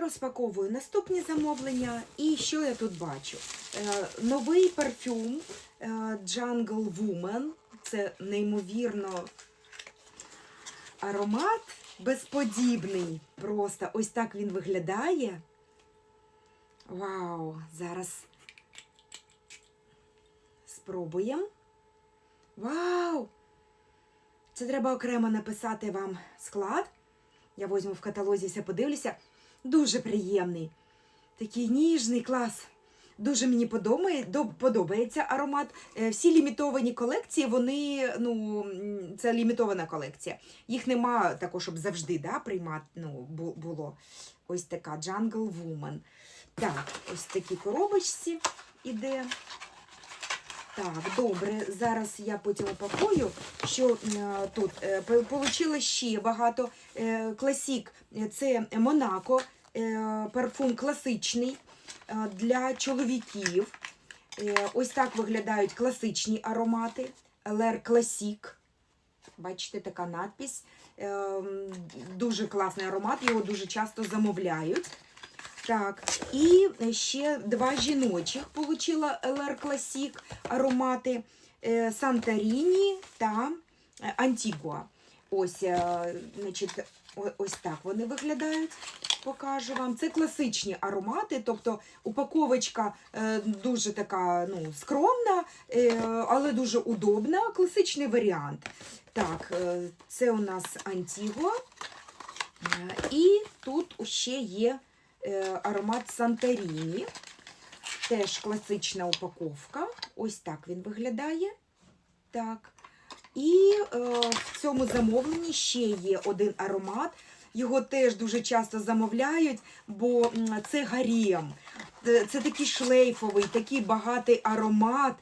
Розпаковую наступні замовлення. І що я тут бачу? Е, новий парфюм е, Jungle Woman. Це неймовірно аромат безподібний. Просто ось так він виглядає. Вау! Зараз спробуємо. Вау! Це треба окремо написати вам склад. Я возьму в каталозі, все подивлюся. Дуже приємний. Такий ніжний клас. Дуже мені подобає, подобається аромат. Е, Всі лімітовані колекції, вони, ну, це лімітована колекція. Їх нема також, щоб завжди да, приймати, ну, було. Ось така Jungle Woman. Так, ось в такій коробочці іде. Так, добре. Зараз я потім упакую, що е, тут е, по- получилось ще багато. Е, класік це Монако, парфум класичний е, для чоловіків. Е, ось так виглядають класичні аромати. Лер Класік. Бачите, така надпись. Е, дуже класний аромат, його дуже часто замовляють. Так, і ще два жіночих получила LR Classic аромати е, Санторіні та е, Антігуа. Ось, е, значить, ось так вони виглядають. Покажу вам. Це класичні аромати, тобто упаковочка е, дуже така ну, скромна, е, але дуже удобна. Класичний варіант. Так, е, це у нас Антігуа. Е, І тут ще є аромат Санторіні. Теж класична упаковка. Ось так він виглядає. Так. І е, в цьому замовленні ще є один аромат. Його теж дуже часто замовляють, бо це гарієм. Це це такий шлейфовий, такий багатий аромат.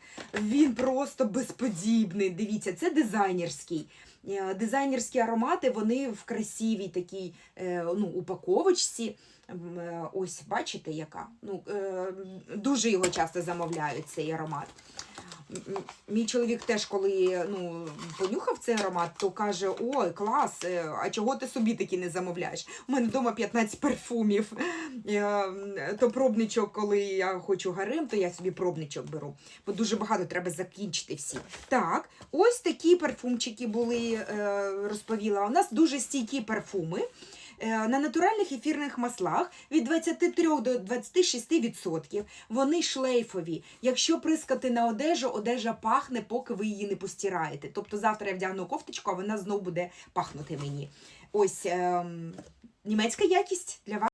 Він просто безподібний. Дивіться, це дизайнерський. Е, Дизайнерські аромати вони в красивій такій е, ну, упаковочці. Е, Ось, бачите, яка? Ну, е, дуже його часто замовляють цей аромат. Мій чоловік теж, коли ну, понюхав цей аромат, то каже: Ой, клас, е, а чого ти собі такі не замовляєш? У мене вдома 15 парфумів. То пробничок, коли я хочу гарем, то я собі пробничок беру. Бо дуже багато треба закінчити всі. Так, ось такі парфумчики були, е, розповіла. У нас дуже стійкі парфуми. Е, На натуральних ефірних маслах від 23 до 26%. Вони шлейфові. Якщо прискати на одежу, одежа пахне, поки ви її не постираєте. Тобто завтра я вдягну кофточку, а вона знов буде пахнути мені. Ось ем, німецька якість для вас.